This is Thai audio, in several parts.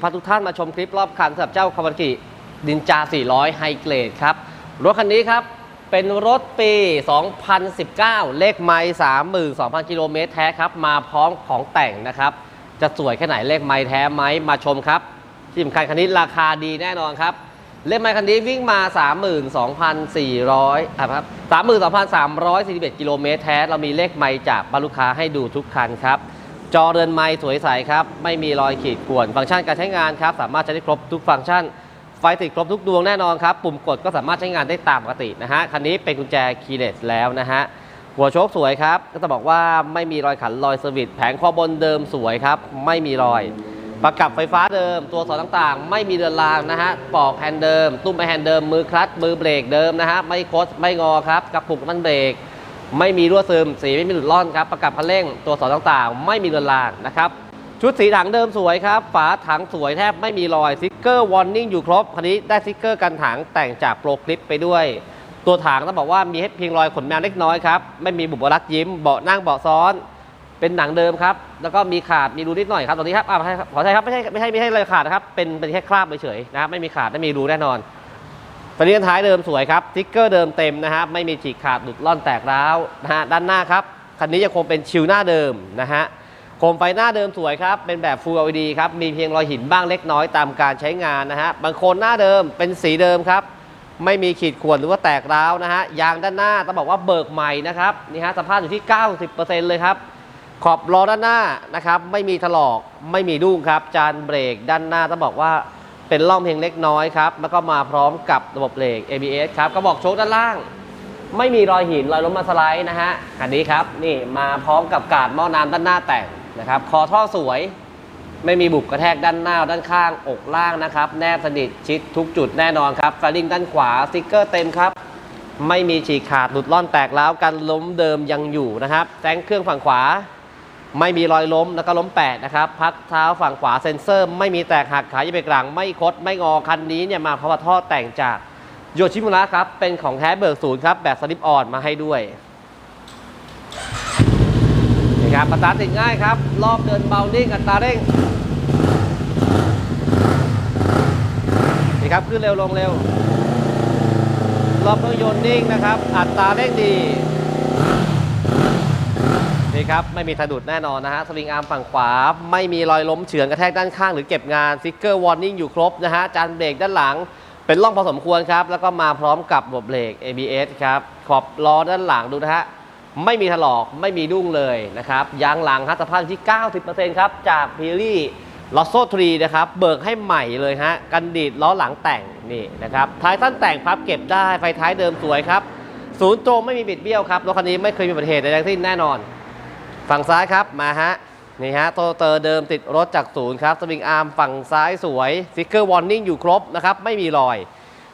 พาทุกท่านมาชมคลิปรอบคันสำหรับเจ้าคาวากิดินจา 400 ไฮเกรดครับ รถคันนี้ครับ เป็นรถปี 2019 เลขไมล์32,000 กิโลเมตรแท้ครับ มาพร้อมของแต่งนะครับ จะสวยแค่ไหนเลขไมล์แท้ไหมมาชมครับที่สำคัญคันนี้ราคาดีแน่นอนครับ เลขไมล์คันนี้วิ่งมา 32,400อะครับ 32,341 กิโลเมตรแท้ เรามีเลขไมล์จากบรรลูกค้าให้ดูทุกคันครับ จอเรือนไม้สวยใสครับ ไม่มีรอยขีดข่วน ฟังก์ชันการใช้งานครับ สามารถใช้ได้ครบทุกฟังก์ชัน ไฟติดครบทุกดวงแน่นอนครับ ปุ่มกดก็สามารถใช้งานได้ตามปกตินะฮะ คันนี้เป็นกุญแจคีย์เลสแล้วนะฮะ หัวโชคสวยครับ ก็จะบอกว่าไม่มีรอยขันรอยสวิตแผงคอบนเดิมสวยครับ ไม่มีรอย ประกับไฟฟ้าเดิม ตัวสอนต่างๆ ไม่มีเรือนรางนะฮะ ปอกแฮนด์เดิม ตุ้มไปแฮนด์เดิม มือคลัตช์ มือเบรกเดิมนะฮะ ไม่โคด ไม่งอครับ กระปุกน้ำมันเบรก ไม่มีรั่วซึม สีไม่มีหลุดร่อนครับ ประกับคันเร่งตัวสอนต่างๆ ไม่มีเรือนรางนะครับ ชุดสีถังเดิมสวยครับ ฝาถังสวยแทบไม่มีรอยสติ๊กเกอร์วอร์นิ่งอยู่ครบ คันนี้ได้สติ๊กเกอร์กันถังแต่งจากโปรคลิปไปด้วย ตัวถังต้องบอกว่ามีให้เพียงรอยขนแมวเล็กน้อยครับไม่มีบุบลักยิ้มเบาะนั่งเบาะซ้อน เป็นหนังเดิมครับแล้วก็มีขาดมีรูนิดหน่อยครับตรงนี้ครับอขอใช่ขอใช่ครับไม่ใช่ไม่ใช่ไม่ใช่เลยขาดนะครับเป็นเป็นแค่คราบเฉยๆนะครับไม่มีขาดไม่มีรูแน่นอน ตอนนี้ท้ายเดิมสวยครับติ๊กเกอร์เดิมเต็มนะฮะไม่มีฉีกขาดหลุดล่อนแตกร้าวนะฮะด้านหน้าครับคันนี้ยังคงเป็นชิวหน้าเดิมนะฮะโคมไฟหน้าเดิมสวยครับ เป็นแบบ Full LED ครับ มีเพียงรอยหินบ้างเล็กน้อยตามการใช้งานนะฮะ บางโคนหน้าเดิมเป็นสีเดิมครับ ไม่มีขีดข่วนหรือว่าแตกร้าวนะฮะ ยางด้านหน้าต้องบอกว่าเบิกใหม่นะครับ นี่ฮะสภาพอยู่ที่ 90%เลยครับ ขอบล้อด้านหน้านะครับ ไม่มีถลอก ไม่มีดุ้งครับ จานเบรกด้านหน้าต้องบอกว่า เป็นร่องเพียงเล็กน้อยครับ แล้วก็มาพร้อมกับระบบเบรก ABS ครับกระบอกโชคด้านล่าง ไม่มีรอยหินรอยล้มมาสไลด์นะฮะคันนี้ครับนี่มาพร้อมกับกาดหม้อน้ำด้านหน้าแต่งนะครับคอท่อสวย ไม่มีบุบกระแทกด้านหน้าด้านข้างอกล่างนะครับ แนบสนิทชิดทุกจุดแน่นอนครับไฟลิงด้านขวาสติ๊กเกอร์เต็มครับ ไม่มีฉีกขาดหลุดล่อนแตกร้วกันล้มเดิมยังอยู่นะครับแซงเครื่องฝั่งขวา ไม่มีรอยล้มแล้วก็ล้มแปดนะครับ พักเท้าฝั่งขวาเซ็นเซอร์ ไม่มีแตกหักขาอย่าไปกลางไม่คดไม่งอคันนี้เนี่ยมาเพราะว่าท่อแต่งจากโยชิมุระครับ เป็นของแท้เบิกศูนย์ครับ แบบสลิปออนมาให้ด้วยนี่ครับประตาติดง่ายครับ รอบเดินเบานิ่งอัตราเร่งนี่ครับขึ้นเร็วลงเร็ว รอบเครื่องยนต์นิ่งนะครับ อัตราเร่งดี นี่ครับ ไม่มีสะดุดแน่นอนนะฮะ สวิงอาร์มฝั่งขวา ไม่มีรอยล้มเฉือนกระแทกด้านข้างหรือเก็บงานซิกเกอร์วอร์นิ่งอยู่ครบนะฮะ จานเบรกด้านหลัง เป็นร่องพอสมควรครับ แล้วก็มาพร้อมกับระบบเบรก ABS ครับ ขอบล้อด้านหลังดูนะฮะ ไม่มีถลอกไม่มีดุ้งเลยนะครับ ยางหลังครับสภาพอยู่ที่ 90%ครับ จากพีรี่ลอสโซทรีนะครับ เบิกให้ใหม่เลยฮะ กันดีดล้อหลังแต่งนี่นะครับ ท้ายท่านแต่งพับเก็บได้ ไฟท้ายเดิมสวยครับ ศูนย์ตรงไม่มีบิดเบี้ยวครับ รถคันนี้ไม่เคยมีอุบัติเหตุใดทั้งสิ้นแน่นอน ฝั่งซ้ายครับมาฮะนี่ฮะโตเตอร์เดิมติดรถจากศูนย์ครับสวิงอาร์มฝั่งซ้ายสวยซิกเกอร์วอร์นิ่งอยู่ครบนะครับไม่มีรอย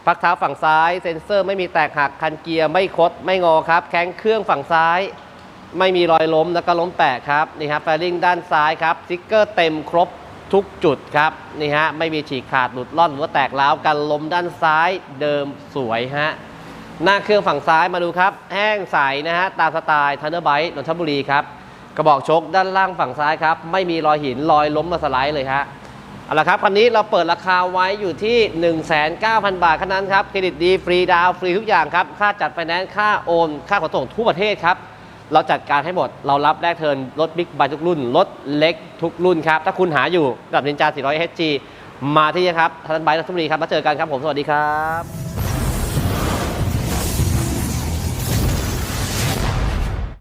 พักเท้าฝั่งซ้ายเซ็นเซอร์ไม่มีแตกหักคันเกียร์ไม่คดไม่งอครับแข้งเครื่องฝั่งซ้าย ไม่มีรอยล้มแล้วก็ล้มแตกครับนี่ครับแฟลิงด้านซ้ายครับสติ๊กเกอร์เต็มครบทุกจุดครับนี่ฮะไม่มีฉีกขาดหลุดล่อนหรือว่าแตกร้าวกันล้มด้านซ้ายเดิมสวยฮะหน้าเครื่องฝั่งซ้ายมาดูครับ แห้งใสนะฮะตามสไตล์ทันเดอร์ไบต์นนทบุรีครับ กระบอกชกด้านล่างฝั่งซ้ายครับ ไม่มีรอยหินรอยล้มมาสไลด์เลยฮะเอาละครับคันนี้เราเปิดราคาไว้อยู่ที่ 19,000บาทแค่นั้นครับ เครดิตดีฟรีดาวฟรีทุกอย่างครับ ค่าจัดไฟแนนซ์ค่าโอน ค่าขนส่งทั่วประเทศครับ เราจัดการให้หมด เรารับแลกเทินรถบิ๊กไบค์ทุกรุ่น รถเล็กทุกรุ่นครับ ถ้าคุณหาอยู่กับนินจา400 HG มาที่นี่ครับทันไบค์นนทบุรีครับมาเจอกันครับผมสวัสดีครับ